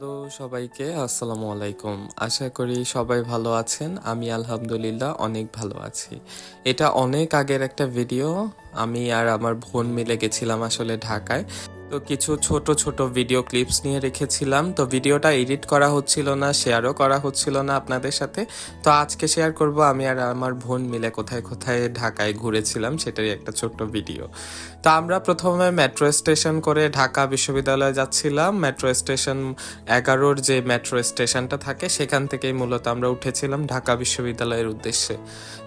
Hello সবাইকে, আসসালামু আলাইকুম। আশা করি সবাই ভালো আছেন। আমি আলহামদুলিল্লাহ অনেক ভালো আছি। এটা অনেক আগের একটা ভিডিও। আমি আর আমার বোন মিলে গেছিলাম আসলে ঢাকায়। তো কিছু ছোট ছোট ভিডিও ক্লিপস নিয়ে রেখেছিলাম। তো ভিডিওটা এডিট করা হচ্ছিল না শেয়ারও করা হচ্ছিল না আপনাদের সাথে। তো আজকে শেয়ার করব আমি আর আমার বোন মিলে কোথায় কোথায় ঢাকায় ঘুরেছিলাম সেটারই একটা ছোট্ট ভিডিও তো আমরা প্রথমে মেট্রো স্টেশন করে ঢাকা বিশ্ববিদ্যালয়ে যাচ্ছিলাম। মেট্রো স্টেশন এগারোর যে মেট্রো স্টেশনটা থাকে সেখান থেকেই মূলত আমরা উঠেছিলাম ঢাকা বিশ্ববিদ্যালয়ের উদ্দেশ্যে।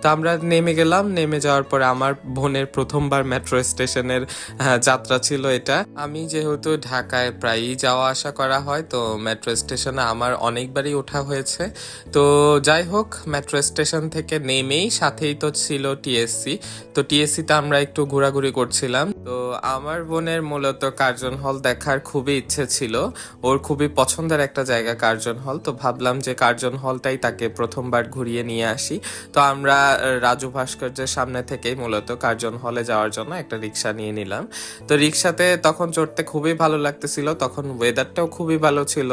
তো আমরা নেমে গেলাম নেমে যাওয়ার পরে আমার বোনের প্রথমবার মেট্রো স্টেশনের আহ, যাত্রা ছিল এটা। আমি যেহেতু ঢাকায় প্রায়ই যাওয়া আসা করা হয়, তো মেট্রো স্টেশনে আমার অনেকবারই ওঠা হয়েছে। তো যাই হোক মেট্রো স্টেশন থেকে নেমেই সাথেই তো ছিল টিএসসি তো টিএসসিতে আমরা একটু ঘোরাঘুরি করছিলাম। তো আমার বোনের মূলত কার্জন হল দেখার খুবই ইচ্ছে ছিল। ওর খুবই পছন্দের একটা জায়গা কার্জন হল। তো ভাবলাম যে কার্জন হলটাই তাকে প্রথমবার ঘুরিয়ে নিয়ে আসি। তো আমরা রাজু ভাস্কর্যের সামনে থেকেই মূলত কার্জন হলে যাওয়ার জন্য একটা রিক্সা নিয়ে নিলাম। তো রিক্সাতে তখন চড়তে খুবই ভালো লাগতেছিল। তখন ওয়েদারটাও খুবই ভালো ছিল।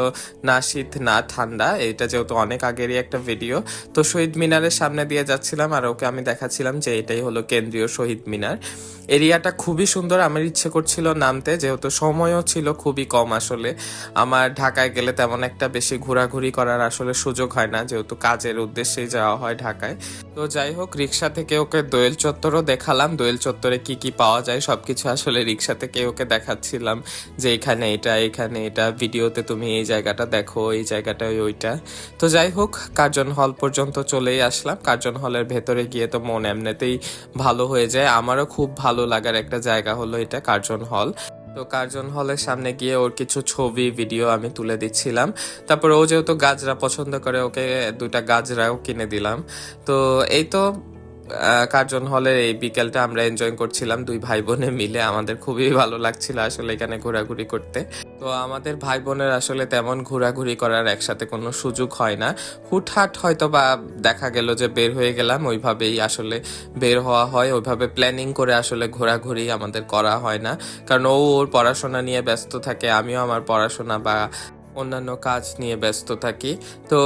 না শীত, না ঠান্ডা। এটা যেহেতু অনেক আগেরই একটা ভিডিও তো শহীদ মিনারের সামনে দিয়ে যাচ্ছিলাম আর ওকে আমি দেখাচ্ছিলাম যে এটাই হলো কেন্দ্রীয় শহীদ মিনার। এরিয়াটা খুবই সুন্দর। আমার ইচ্ছে করছিল নামতে, যেহেতু সময়ও ছিল খুবই কম আসলে। আমার ঢাকায় গেলে তেমন একটা বেশি ঘোরাঘুরি করার আসলে সুযোগ হয় না, যেহেতু কাজের উদ্দেশ্যেই যাওয়া হয় ঢাকায়। তো যাই হোক, রিক্সা থেকে ওকে দোয়েল চত্বরও দেখালাম। দোয়েল চত্বরে কি কি পাওয়া যায় সবকিছু আসলে রিক্সা থেকে ওকে দেখাচ্ছিলাম যে এখানে এটা এখানে এটা, ভিডিওতে তুমি এই জায়গাটা দেখো, এই জায়গাটা, ওইটা। তো যাই হোক, কার্জন হল পর্যন্ত চলেই আসলাম। কার্জন হলের ভেতরে গিয়ে তো মন এমনিতেই ভালো হয়ে যায়। আমারও খুব ভালো লাগার একটা জায়গা হলো এটা কার্জন হল। তো কার্জন হলের সামনে গিয়ে ওর কিছু ছবি, ভিডিও আমি তুলে দিচ্ছিলাম। তারপর ও যেহেতু গাজরা পছন্দ করে, ওকে দুটা গাজরাও কিনে দিলাম। তো এই তো কার্জন হলের এই বিকেলটা আমরা এনজয় করছিলাম। দুই ভাই বোনে মিলে আমাদের খুবই ভালো লাগছিল আসলে এখানে ঘোরাঘুরি করতে। তো আমাদের ভাই বোনের আসলে তেমন ঘোরাঘুরি করার একসাথে কোনো সুযোগ হয় না। হুটহাট হয়তো বা দেখা গেল যে বের হয়ে গেলাম, ওইভাবেই আসলে বের হওয়া হয়। ওইভাবে প্ল্যানিং করে আসলে ঘোরাঘুরি আমাদের করা হয় না। কারণ ও ওর পড়াশোনা নিয়ে ব্যস্ত থাকে, আমিও আমার পড়াশোনা বা অন্যান্য কাজ নিয়ে ব্যস্ত থাকি। তো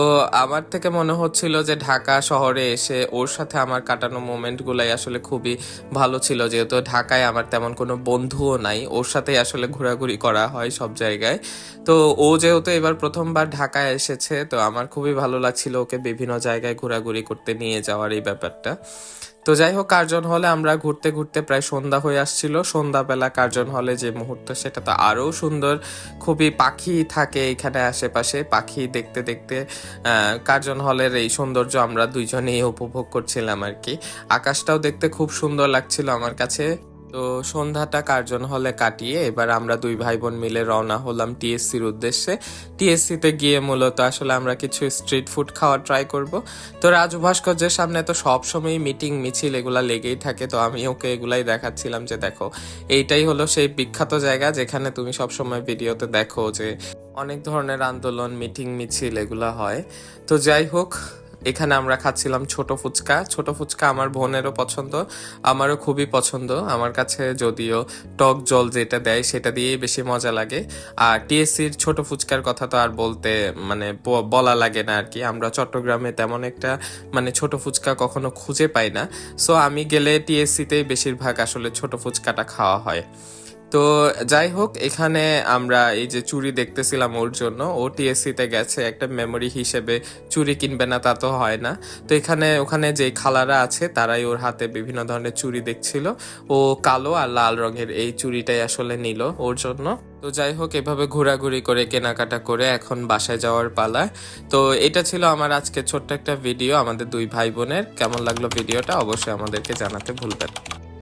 আমার থেকে মনে হচ্ছিল যে ঢাকা শহরে এসে ওর সাথে আমার কাটানো মোমেন্টগুলাই আসলে খুবই ভালো ছিল। যেহেতু ঢাকায় আমার তেমন কোনো বন্ধুও নাই, ওর সাথেই আসলে ঘোরাঘুরি করা হয় সব জায়গায়। তো ও যেহেতু এবার প্রথমবার ঢাকায় এসেছে, তো আমার খুবই ভালো লাগছিল ওকে বিভিন্ন জায়গায় ঘোরাঘুরি করতে নিয়ে যাওয়ার এই ব্যাপারটা। তো যাই হোক, কার্জন হলে আমরা ঘুরতে ঘুরতে প্রায় সন্ধ্যা হয়ে আসছিল। সন্ধ্যাবেলা কার্জন হলে যে মুহূর্ত, সেটা তো আরও সুন্দর। খুবই পাখি থাকে এখানে আশেপাশে। পাখি দেখতে দেখতে কার্জন হলের এই সৌন্দর্য আমরা দুইজনেই উপভোগ করছিলাম আর কি। আকাশটাও দেখতে খুব সুন্দর লাগছিল আমার কাছে। তো সন্ধ্যাটা কার্জন হলে কাটিয়ে এবার আমরা দুই ভাই বোন মিলে রওনা হলাম টিএসসির উদ্দেশ্যে। টিএসসিতে গিয়ে মূলত আসলে আমরা কিছু স্ট্রিট ফুড খাওয়ার ট্রাই করব। তো রাজু ভাস্কর্যের সামনে তো সবসময় মিটিং মিছিল এগুলা লেগেই থাকে, তো আমি ওকে এগুলাই দেখাচ্ছিলাম যে দেখো, এইটাই হলো সেই বিখ্যাত জায়গা যেখানে তুমি সবসময় ভিডিওতে দেখো যে অনেক ধরনের আন্দোলন, মিটিং, মিছিল এগুলা হয়। তো যাই হোক এখানে আমরা খাচ্ছিলাম ছোট ফুচকা। ছোট ফুচকা আমার বোনেরও পছন্দ, আমারও খুবই পছন্দ। আমার কাছে যদিও টক জল যেটা দেয় সেটা দিয়েই বেশি মজা লাগে। আর টিএসসির ছোট ফুচকার কথা তো আর বলতে মানে বলা লাগে না আর কি। আমরা চট্টগ্রামে তেমন একটা মানে ছোট ফুচকা কখনো খুঁজে পাই না। সো আমি গেলে টিএসসিতেই বেশিরভাগ আসলে ছোট ফুচকাটা খাওয়া হয়। তো যাই হোক, এখানে আমরা এই যে চুড়ি দেখতেছিলাম ওর জন্য, ও টিএসসিতে গেছে, একটা মেমোরি হিসেবে চুড়ি কিনবে না তা তো হয় না। তো এখানে, ওখানে যে খালারা আছে, তারাই ওর হাতে বিভিন্ন ধরনের চুড়ি দেখছিল। ও কালো আর লাল রঙের এই চুড়িটাই আসলে নিল ওর জন্য। তো যাই হোক, এভাবে ঘোরাঘুরি করে, কেনাকাটা করে এখন বাসায় যাওয়ার পালা। তো এটা ছিল আমার আজকে ছোট্ট একটা ভিডিও, আমাদের দুই ভাই বোনের। কেমন লাগল ভিডিওটা, অবশ্যই আমাদেরকে জানাতে ভুলবেন।